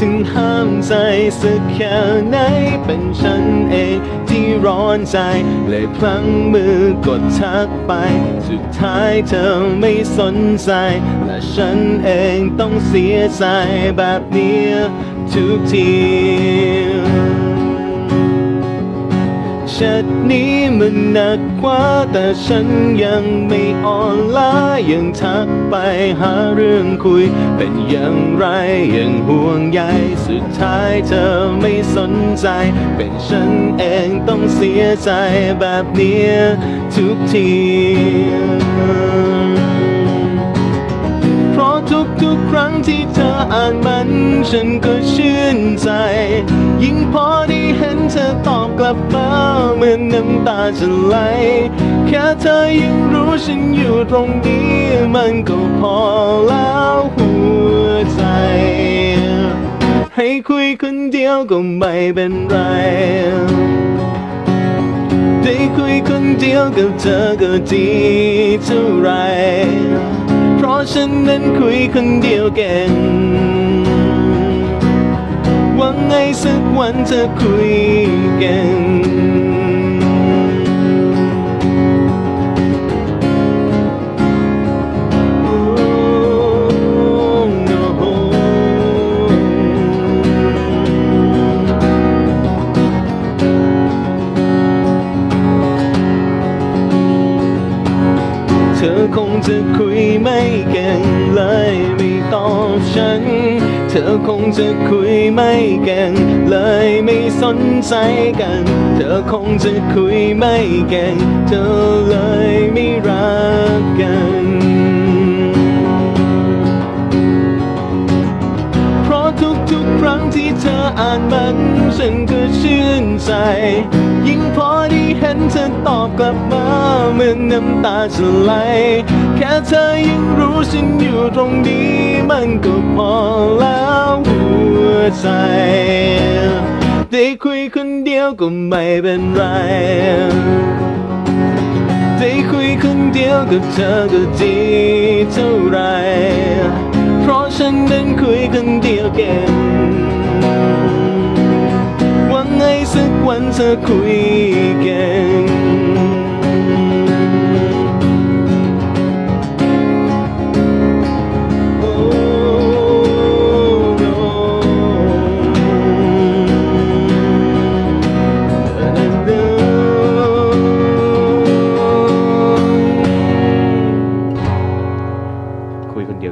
ฉันห้ามใจสักแค่ไหนเป็นฉันเองที่ร้อนใจ เลยพลั้งมือกดทักไป สุดท้ายเธอไม่สนใจ และฉันเองต้องเสียใจแบบนี้ทุกที ชทนี้มันหนักกว่าแต่ฉันยังไม่อ่อนล้ายังทักไปหาเรื่องคุย เป็นอย่างไรยังห่วงใยสุดท้ายเธอไม่สนใจ เป็นฉันเองต้องเสียใจแบบนี้ทุกทีเพราะทุกๆครั้งที่เธออ่านมัน ฉันก็ชื่นใจ ธอตอบกลับมาเหมือนน้ำตาจะไหล แค่เธอยังรู้ฉันอยู่ตรงนี้ มันก็พอแล้วหัวใจ ให้คุยคนเดียวก็ไม่เป็นไรได้คุยคนเดียวกับเธอก็ดีเท่าไร เพราะฉันนั้นคุยคนเดียวเก่ง หวังไงสักวันเธอคุยก่ง Oh, no. เธอคงจะคุยไม่เก่งเลยไม่ตอบฉัน อคงจะคุยไม่เก่งเลยไม่สนใจกัน เธอคงจะคุยไม่เก่งเธอเลยไม่รักกันเพราะทุกๆครั้งที่เธออ่านมันฉันก็ชื่นใจ ยิ่งพอได้เห็นเธอตอบกลับมาเหมือนน้ำตาจะไหลแค่เธอยัง ฉันอยู่ตรงนี้มันก็พอแล้วหัวใจได้คุยคนเดียวก็ไม่เป็นไรได้คุยคนเดียวกับเธอก็ดีเท่าไร เพราะฉันนั้นคุยคนเดียวเก่งหวังไงสักวันเธอคุยเก่ง